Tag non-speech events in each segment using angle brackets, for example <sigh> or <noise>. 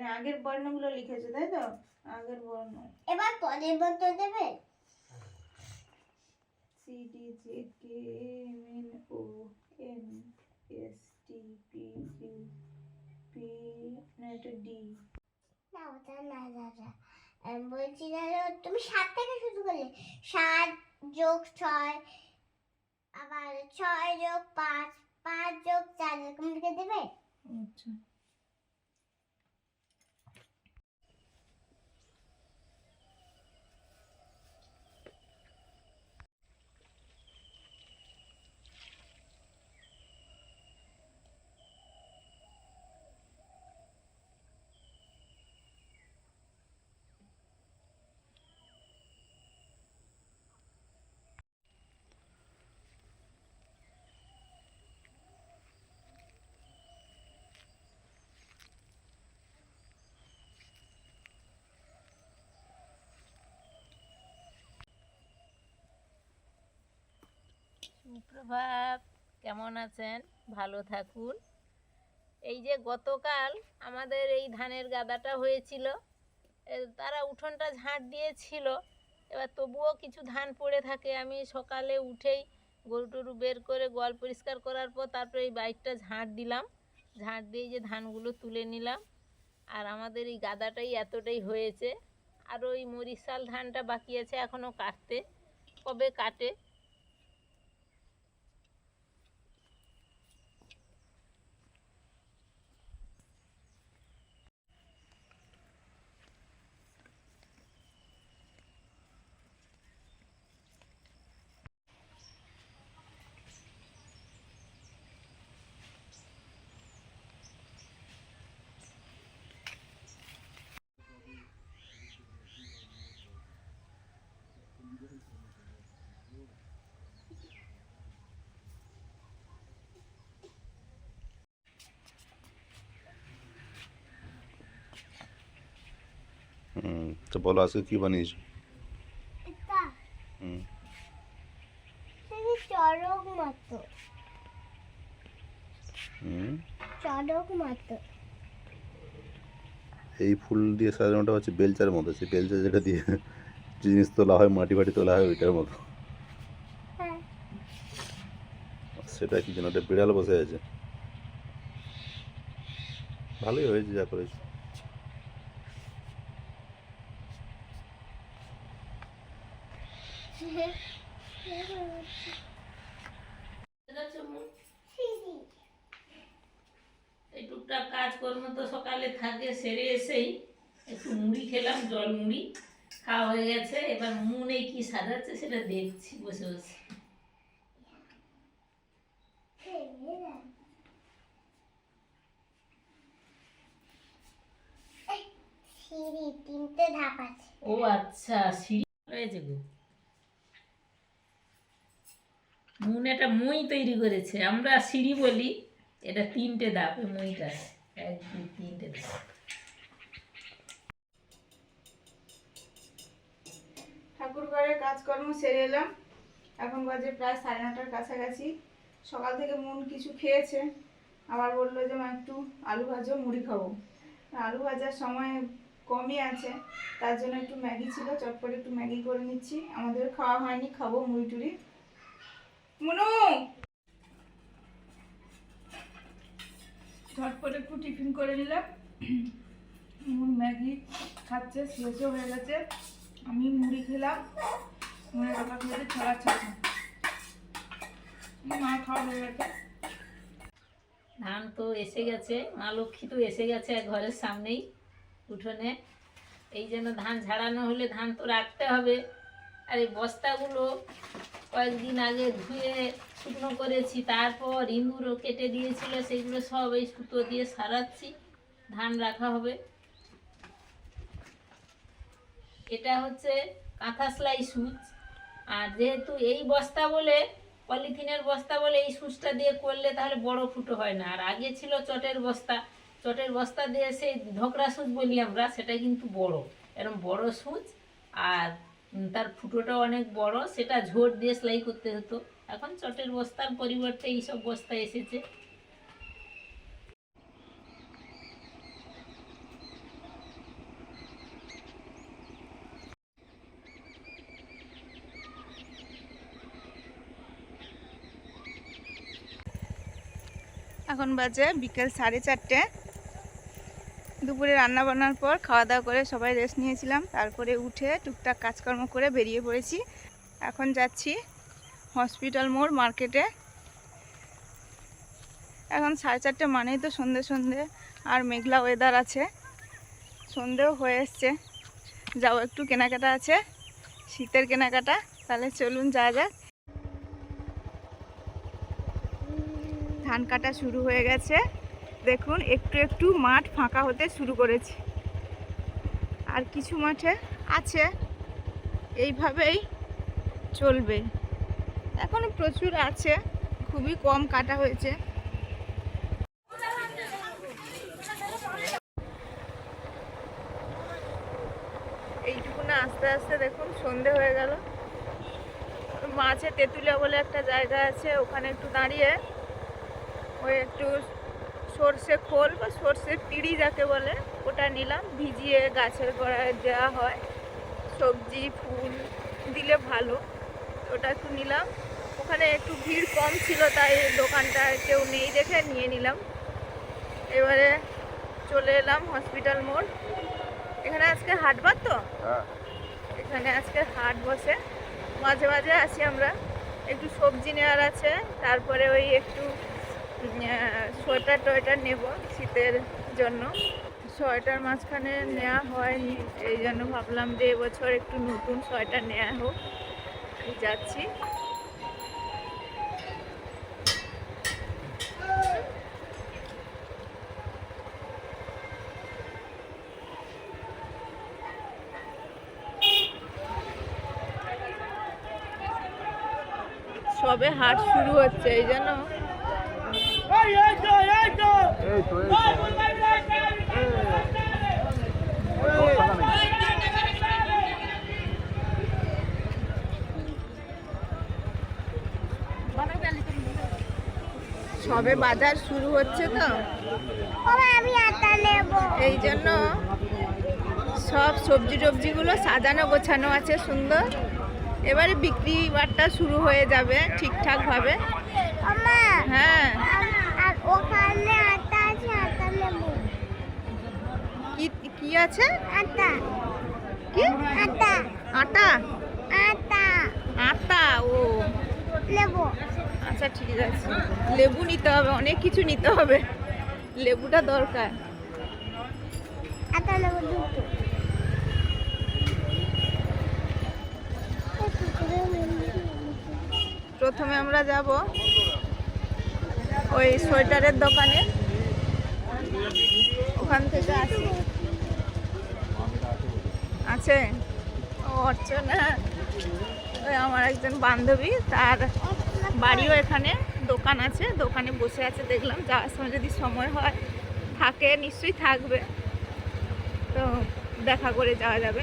মানে আগের বর্ণগুলো লিখেছে তাই তো? আগের বর্ণ। এবার পরের মতো দেবে। C D J K M N O N S T P Q P না এটা ডি না ওটা না দাদা আমি বলছি দাদা তুমি সাত থেকে শুরু করলে। সাত যোগ ছয় আবার ছয় যোগ পাঁচ পাঁচ যোগ চার এরকম লিখে দেবে? আচ্ছা। সুপ্রভাত, কেমন আছেন? ভালো থাকুন। এই যে গতকাল আমাদের এই ধানের গাদাটা হয়েছিল তারা উঠোনটা ঝাঁট দিয়েছিল, এবার তবুও কিছু ধান পড়ে থাকে। আমি সকালে উঠেই গরু টরু বের করে গোয়াল পরিষ্কার করার পর তারপরে এই বাইকটা ঝাঁট দিলাম। ঝাঁট দিয়ে যে ধানগুলো তুলে নিলাম। আর আমাদের এই গাদাটাই এতটাই হয়েছে। আর ওই মরিশাল ধানটা বাকি আছে এখনও কাটতে। কবে কাটে? হুম তো বলো আজকে কি বানিয়েছো? হুম। চড়ক মতো। হুম। চড়ক মতো। এই ফুল দিয়ে সাজানোটা হচ্ছে বেলচার মতো সেই বেলচা যেটা দিয়ে জিনিস তোলা হয় মাটি ফাটি তোলা হয় ওইটার মতো। হ্যাঁ। সেটা কি যেন একটা বিড়াল বসে আছে। ভালোই হয়েছে যা করেছ সিঁড়ি। এই টুকটাক কাজকর্ম তো সকালে থাকে সেরে এসেই একটু মুড়ি খেলাম জল মুড়ি খাওয়া হয়ে গেছে। এবার মনে কি সাজাচ্ছে সেটা দেখছি বসে বসে। সিঁড়ি তিনটে ধাপ আছে। ও আচ্ছা সিঁড়ি হয়েছে গো। মুন একটা মই তৈরি করেছে আমরা সিঁড়ি বলি। এটা তিনটে ধাপ এই মইটা। এক, দুই, তিনটে ধাপ ঠাকুর ঘরের কাজকর্ম সেরে এলাম। এখন বাজে প্রায় সাড়ে নটার কাছাকাছি। সকাল থেকে মন কিছু খেয়েছে। আবার বলল যে, মা, একটু আলু ভাজা, মুড়ি খাব। আলু ভাজার সময় কমই আছে। তার জন্য একটু ম্যাগি ছিল। চটপট একটু ম্যাগি করে নিচ্ছি। আমাদের খাওয়া হয়নি। খাব মুড়ি টুড়ি। মুনু! ঝটপট একটু টিফিন করে নিলাম। ম্যাগি খাচ্ছে, শেষও হয়ে গেছে। আমি মুড়ি খেলাম। মুড়ি টাকা খেতে ছড়া ছাড়ছে মা খাওয়া হয়ে গেছে। ধান তো এসে গেছে, মা লক্ষ্মী তো এসে গেছে ঘরের সামনেই উঠোনে। এই জন্য ধান ঝাড়ানো হলে ধান তো রাখতে হবে। আর এই বস্তাগুলো কয়েকদিন আগে ধুয়ে শুকনো করেছি, তারপর ইঁদুরও কেটে দিয়েছিল, সেগুলো সব এই সুতো দিয়ে সারাচ্ছি, ধান রাখা হবে। এটা হচ্ছে কাঁথা সেলাই সুচ। আর যেহেতু এই বস্তা বলে, পলিথিনের বস্তা বলে এই সুচটা দিয়ে করলে তাহলে বড় ফুটো হয় না। আর আগে ছিল চটের বস্তা চটের বস্তা দিয়ে সেই ঢোকরা সুচ বলি আমরা, সেটা কিন্তু বড় এরকম বড় সুচ। আর তার ফুটোটা অনেক বড় সেটা ঝোট দিয়ে সেলাই করতে হতো। এখন চটের বস্তার পরিবর্তে এইসব বস্তা এসেছে। এখন বাজে বিকেল সাড়ে চারটে। দুপুরে রান্না বান্নার পর খাওয়া দাওয়া করে সবাই রেস্ট নিয়েছিলাম। তারপরে উঠে টুকটাক কাজকর্ম করে বেরিয়ে পড়েছি। এখন যাচ্ছি হসপিটাল মোড় মার্কেটে। এখন সাড়ে চারটে মানেই তো সন্ধে সন্ধে, আর মেঘলা ওয়েদার আছে। সন্ধেও হয়ে এসছে। যাও, একটু কেনাকাটা আছে। শীতের কেনাকাটা। তাহলে চলুন যা যাক। ধান কাটা শুরু হয়ে গেছে। দেখুন, একটু একটু মাঠ ফাঁকা হতে শুরু করেছে। আর কিছু মাঠে আছে, এইভাবেই চলবে। এখনও প্রচুর আছে, খুবই কম কাটা হয়েছে। এইটুকু না, আস্তে আস্তে দেখুন, সন্ধে হয়ে গেল। মাঝে তেঁতুলিয়া বলে একটা জায়গা আছে, ওখানে একটু দাঁড়িয়ে, ওই একটু সর্ষে খোল বা সর্ষে পিড়ি যাকে বলে ওটা নিলাম। ভিজিয়ে গাছের গোড়ায় দেওয়া হয়। সবজি ফুল দিলে ভালো। ওটা একটু নিলাম। ওখানে একটু ভিড় কম ছিল তাই দোকানটায় কেউ নেই দেখে নিয়ে নিলাম। এবারে চলে এলাম হসপিটাল মোড়। এখানে আজকে হাটবার তো? এখানে আজকে হাট বসে। মাঝে মাঝে আসি আমরা। একটু সবজি নেওয়ার আছে তারপরে ওই একটু সোয়েটার টোয়েটার নেব শীতের জন্য। সোয়েটার মাঝখানে নেওয়া হয়নি, এই জন্য ভাবলাম যে এবছর একটু নতুন সোয়েটার নেওয়া হোক। যাচ্ছি। সবে হাট শুরু হচ্ছে, এই জন্য সবে বাজার শুরু হচ্ছে তো। আমি এই জন্য সব সবজি টবজিগুলো সাজানো গোছানো আছে সুন্দর। এবারে বিক্রি বাট্টা শুরু হয়ে যাবে ঠিকঠাকভাবে। হ্যাঁ আর ওখানে আটা আছে আটা নেব কি কি আছে? আটা। কি? আটা। আটা? আটা। আটা ও। নেব। আচ্ছা ঠিক আছে। লেবু নিতে হবে অনেক কিছু নিতে হবে। লেবুটা দরকার। আটা নেব দুটো। প্রথমে আমরা যাব ওই সোয়েটারের দোকানে। ওখান থেকে আসি। আছে? ও, অর্চনা। আমার একজন বান্ধবী, তার বাড়িও এখানে, দোকান আছে। দোকানে বসে আছে, দেখলাম যাওয়ার সময় যদি সময় হয়, থাকে, নিশ্চয়ই থাকবে। তো দেখা করে যাওয়া যাবে।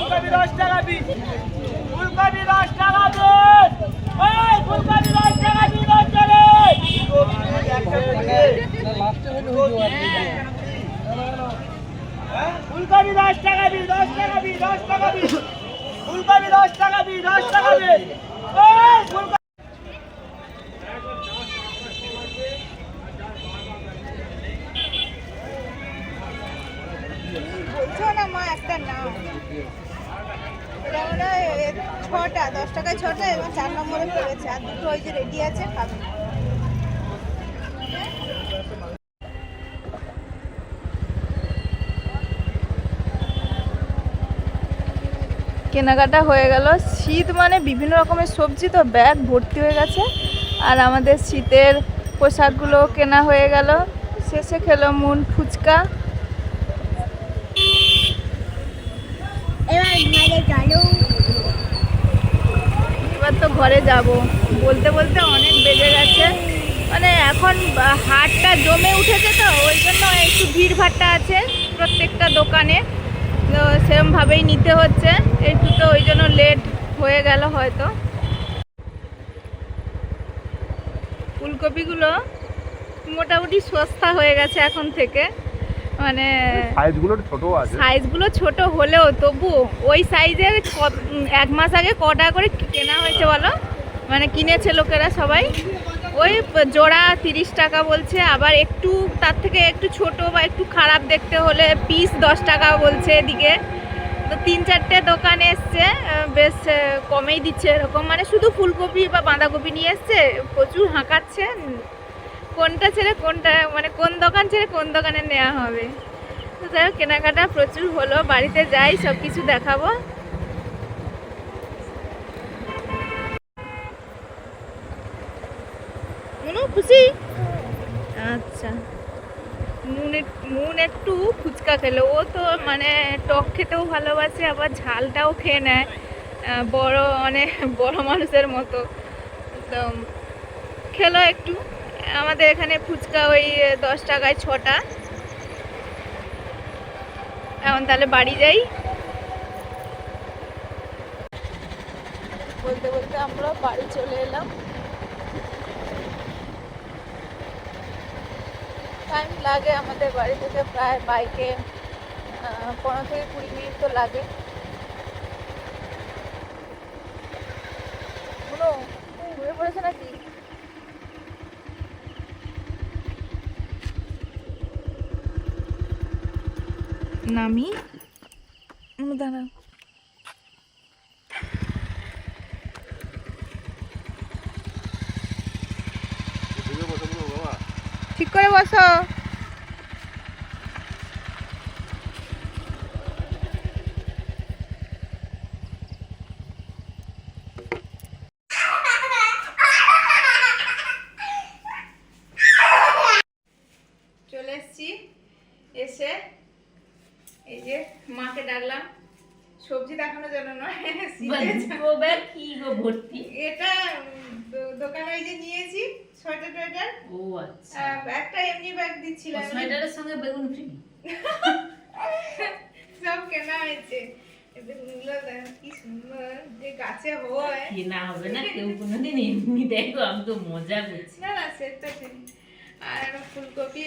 ফুলকপি দশ টাকা পিস। ফুলকপি দশ টাকা দিন এই ফুলকপি দশ টাকা পিস, দশ টাকা ফুলকপি দশ টাকা পিস, দশ টাকা পিস, দশ টাকা পিস। ফুলকপি দশ টাকা পিস, দশ টাকা দিন এই ফুলকপি মা একটা না এটা মনে হয় এ ছটা দশ এবং চার নম্বরে পড়েছে। আর দুটো ওই যে রেডি আছে খাবে কেনাকাটা হয়ে গেল। শীত মানে বিভিন্ন রকমের সবজি তো ব্যাগ ভর্তি হয়ে গেছে। আর আমাদের শীতের পোশাকগুলো কেনা হয়ে গেল। শেষে খেলো মুন ফুচকা। এবার ঘরে এবার তো ঘরে যাব। বলতে বলতে অনেক বেজে গেছে। মানে এখন হাটটা জমে উঠেছে তো, ওই জন্য একটু ভিড় আছে প্রত্যেকটা দোকানে। তো সেরমভাবেই নিতে হচ্ছে। একটু তো ওই জন্য লেট হয়ে গেল হয়তো। ফুলকপিগুলো মোটামুটি সস্তা হয়ে গেছে এখন থেকে। মানে সাইজগুলো ছোট আছে। সাইজগুলো ছোট হলেও তবু ওই সাইজের এক মাস আগে ক টাকা করে কেনা হয়েছে বলো? মানে কিনেছে লোকেরা সবাই। ওই জোড়া তিরিশ টাকা বলছে আবার একটু তার থেকে একটু ছোট বা একটু খারাপ দেখতে হলে পিস দশ টাকা বলছে এদিকে। তো তিন চারটে দোকান এসছে বেশ কমেই দিচ্ছে এরকম। মানে শুধু ফুলকপি বা বাঁধাকপি নিয়ে এসছে প্রচুর হাঁকাচ্ছে। কোনটা ছেড়ে কোনটা মানে কোন দোকান ছেড়ে কোন দোকানে নেওয়া হবে। তো যাই হোক, কেনাকাটা প্রচুর হলো, বাড়িতে যাই সব কিছু দেখাবো। মুনু খুশি? আচ্ছা। নুন এক- নুন একটু ফুচকা খেলো। ও তো মানে টক খেতেও ভালোবাসে, আবার ঝালটাও খেয়ে নেয়। বড় মানে বড় মানুষের মতো। তো খেলো একটু। আমাদের এখানে ফুচকা ওই দশ টাকায় ছটা। এখন তাহলে বাড়ি যাই। বলতে বলতে আমরা বাড়ি চলে এলাম। টাইম লাগে আমাদের বাড়ি থেকে প্রায় বাইকে পনেরো থেকে কুড়ি মিনিট তো লাগে কোনো ঘুরে পড়েছে নাকি নামি উম, দাঁড়াও ঠিক করে বসো চলে এসছি এসে এই যে মাকে ডাকলাম সবজি দেখানোর জন্য নয় শীতের জন্য। ব্যাগ কি গো ভর্তি এটা উম, দো- দোকানে ওই যে নিয়েছি সোয়েটার টোয়েটার ও আচ্ছা আহ, একটা এমনি ব্যাগ দিচ্ছিলাম সোয়েটারের সঙ্গে বেগুন ফ্রি <laughs> সব কেনা হয়েছে। এই বেগুনগুলো দেখো কি সুন্দর। যে গাছে হয়। কেনা হবে না কেউ কোনোদিন এমনি দেখো আমি তো মজা করছি। না না সেটা আর ফুলকপি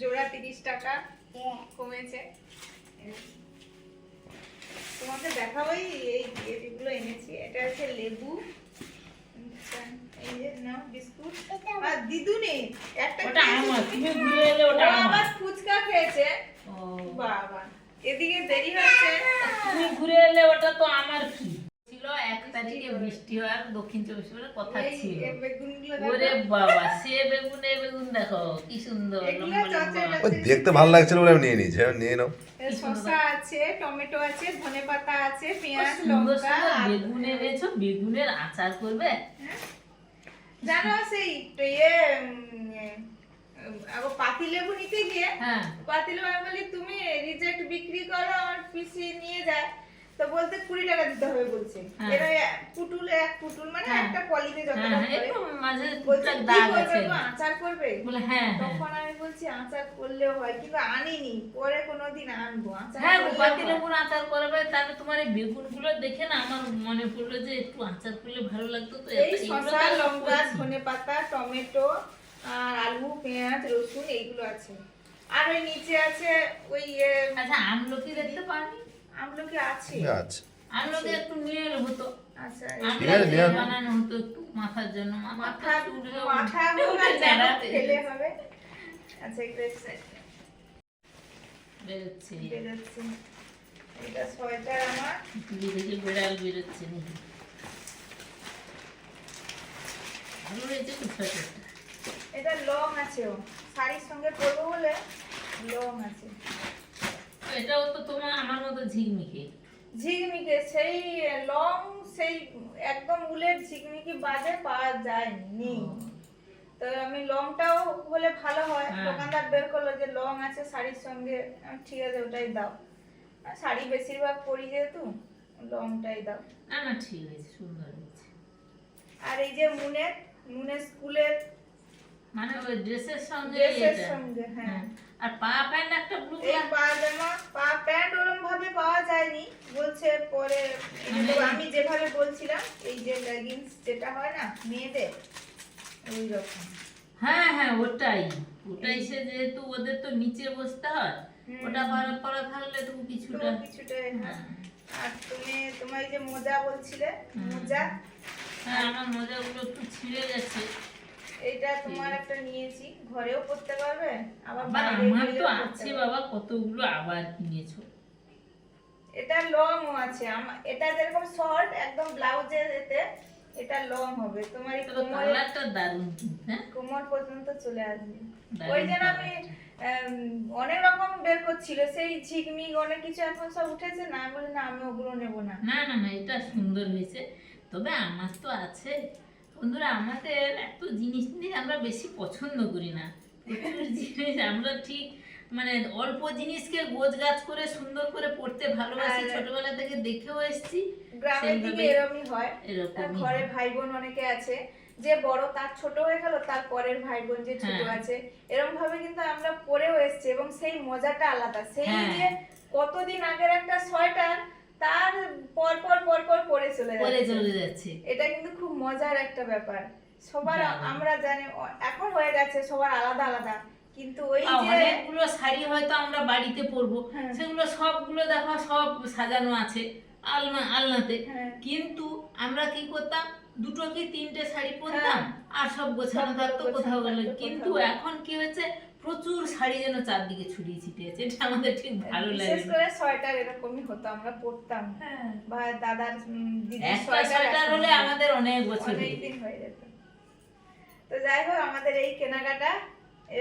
জোড়া তিরিশ টাকা। কমেছে। তোমাকে দেখাবোই এই যেগুলো এনেছি। এটা হচ্ছে লেবু। এই যে নাও বিস্কুট। আর দিদুনি একটা ওটা আমার তুমি? তুমি এলে ওটা আমার। ফুচকা খেয়েছে। বাবা এদিকে দেরি হচ্ছে। তুমি ঘুরে এলে ওটা তো আমার ফ্রি ছিল এক তারিখে বৃষ্টি হওয়ার দক্ষিণ চব্বিশ পরগনার কথা ছিল। ওরে বাবা সে বেগুন বেগুন দেখো কি সুন্দর দেখতে ভালো লাগছিল বলে নিয়ে নিয়েছি নিয়ে নাও। শসা আছে টমেটো আছে ধনে পাতা আছে পেঁয়াজ লঙ্কা বেগুন এনেছো বেগুনের আচার করবে? জানো সেই ইয়ে পাতি লেবু নিতে গিয়ে হ্যাঁ। পাতি লেবু আমি বলি তুমি রিজেক্ট বিক্রি করো আমার পিসি নিয়ে যায়। তো বলতে কুড়ি টাকা দিতে হবে বলছে। হ্যাঁ। এরা পুটুল এক পুটুল মানে হ্যাঁ। একটা পলিতে যতটা হ্যাঁ মাঝে বলছে দাগ আছে। আচার করবে? বলে হ্যাঁ তখন আমি বলছি আচার হয় কিন্তু আনিনি পরে কোনোদিন আনব। আচার হ্যাঁ আচার করবে? তাহলে তোমার এই বেগুনগুলো দেখে না আমার মনে পড়ল যে একটু আচার করলে ভালো লাগতো তো এই শসা লঙ্কা। ধনে পাতা টমেটো আর আলু পেঁয়াজ রসুন এইগুলো আছে। আর ওই নিচে আছে ওই ইয়ে, আচ্ছা আমলকি দেখতে পানি আমলকি আছে। আচ্ছা আমলকি একটু নিয়ে হতো। আচ্ছা ঠিক আছে, নিয়ে বানানো হতো একটু মাথার জন্য। মাথা মাথা মাথা হোক যারা হয়ে হবে। আচ্ছা একটু বেরোচ্ছে। বেরোচ্ছে। এটা সোয়েটার আমার। টিভি থেকে বেরোচ্ছে নাকি? ভালো হয়েছে তো সোয়েটারটা। এটা লং আছে ও। শাড়ির সঙ্গে পরবো বলে লং আছে। এটাও তো তোমার আমার মতো ঝিকমিকে। ঝিকমিকে সেই লং সেই একদম উলের ঝিকমিকি বাজে পাওয়া যায়নি। তো আমি লংটাও হলে ভালো হয়। হ্যাঁ। দোকানদার বের করল যে লং আছে শাড়ির সঙ্গে ঠিক আছে ওটাই দাও। শাড়ি বেশিরভাগ পরি যেহেতু লংটাই দাও। না না ঠিক হয়েছে সুন্দর হয়েছে। আর এই যে মুনের মুনের স্কুলের মানে ওই ড্রেসের সঙ্গে ড্রেসের সঙ্গে হ্যাঁ। হ্যাঁ। আর পা প্যান্ট একটা ব্লু এই পাজামা পা প্যান্ট ওরম ভাবে পাওয়া যায়নি। বলছে পরে আমি যেভাবে বলছিলাম এই যে লেগিংস যেটা হয় না মেয়েদের ওই রকম হ্যাঁ হ্যাঁ ওটাই। ওটাই সে যেহেতু ওদের তো নিচে বসতে হয় ওটা পরা পরা থাকলে তো কিছুটা কিছুটা হ্যাঁ। আর তুমি তোমার যে মোজা বলছিলে। মোজা? হ্যাঁ আমার মোজাগুলো একটু ছিঁড়ে গেছে। এইটা তোমার একটা নিয়েছি ঘরেও পরতে পারবে আবার আমার তো আছে বাবা কতগুলো আবার কিনেছো? এটা লং আছে এটা যেরকম শর্ট একদম ব্লাউজের এতে এটা লং হবে। তোমার এই তো কোমরে দারুণ হ্যাঁ? কোমর পর্যন্ত চলে আসবে। ওই জন্য আমি। অনেক রকম বের করছিল সেই ঝিকমিক অনেক কিছু এখন সব উঠেছে না বলি না আমি ওগুলো নেব না। না না না এটা সুন্দর হয়েছে। তবে আমার তো আছে। বন্ধুরা আমাদের এত জিনিস নিয়ে আমরা বেশি পছন্দ করি না। প্রচুর জিনিস আমরা ঠিক মানে অল্প জিনিসকে গোছ গাছ করে সুন্দর করে পড়তে ভালোবাসি। ছোটবেলা থেকে দেখেও এসেছি গ্রামের দিকে এরকমই হয়। ঘরে ভাই বোন অনেকে আছে যে বড় তার ছোট হয়ে গেল তার পরের ভাই বোন যে ছোট হ্যাঁ। আছে এরকম ভাবে কিন্তু আমরা পরেও এসেছি এবং সেই মজাটা আলাদা। সেই হ্যাঁ। যে কতদিন আগের একটা সোয়েটার তার পর পর পর পর পরে চলে পরে যাচ্ছে। চলে যাচ্ছে। এটা কিন্তু খুব মজার একটা ব্যাপার। সবার আমরা জানি এখন হয়ে গেছে সবার আলাদা আলাদা। কিন্তু ওই যে অনেকগুলো শাড়ি হয়তো আমরা বাড়িতে পরবো হ্যাঁ। সেগুলো সবগুলো দেখো সব সাজানো আছে আলনা আলনাতে। হ্যাঁ। কিন্তু আমরা কি করতাম দুটো কি তিনটে শাড়ি পরতাম হ্যাঁ। আর সব গোছানো থাকতো কোথাও গেলে। কিন্তু এখন কি হয়েছে প্রচুর শাড়ি যেন চারদিকে ছড়িয়ে ছিটিয়েছে এটা আমাদের ঠিক ভালো লাগে। বিশেষ করে সোয়েটার এরকমই হতো আমরা পরতাম। বা দাদার দিদির সোয়েটার হলে আমাদের অনেক বছর হয়ে যেত তো যাই হোক আমাদের এই কেনাকাটা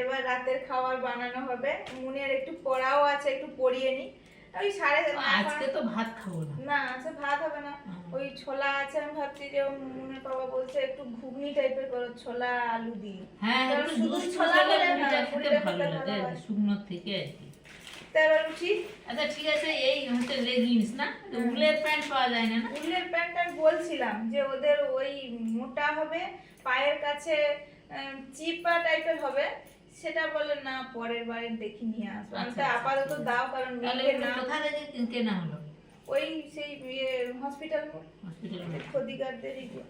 এবার রাতের খাবার বানানো হবে। মুনের একটু পড়াও আছে একটু পড়িয়ে নি ওই সাড়ে আজকে তো ভাত খাব না। না আছে ভাত হবে না। ওই ছোলা আছে আমি ভাবছি যে মুনের বাবা বলছে একটু ঘুগনি টাইপের করো ছোলা আলু দিয়ে। হ্যাঁ শুধু ছোলা ভালো লাগে হয়। শুকনোর থেকে আর কি। তা এবার উঠি। আচ্ছা ঠিক আছে এই হচ্ছে লেগিংস না? উলের প্যান্ট পাওয়া যায় না উলের প্যান্ট আমি বলছিলাম যে ওদের ওই মোটা হবে পায়ের কাছে চিপা টাইপের হবে সেটা বলে না পরের বারে দেখি নিয়ে আসব। আচ্ছা, আচ্ছা, আপাতত দাও কারণ না কোথা থেকে কেনা হলো? ওই সেই ইয়ে হসপিটাল হসপিটালে ক্ষতিকারদেরই গো।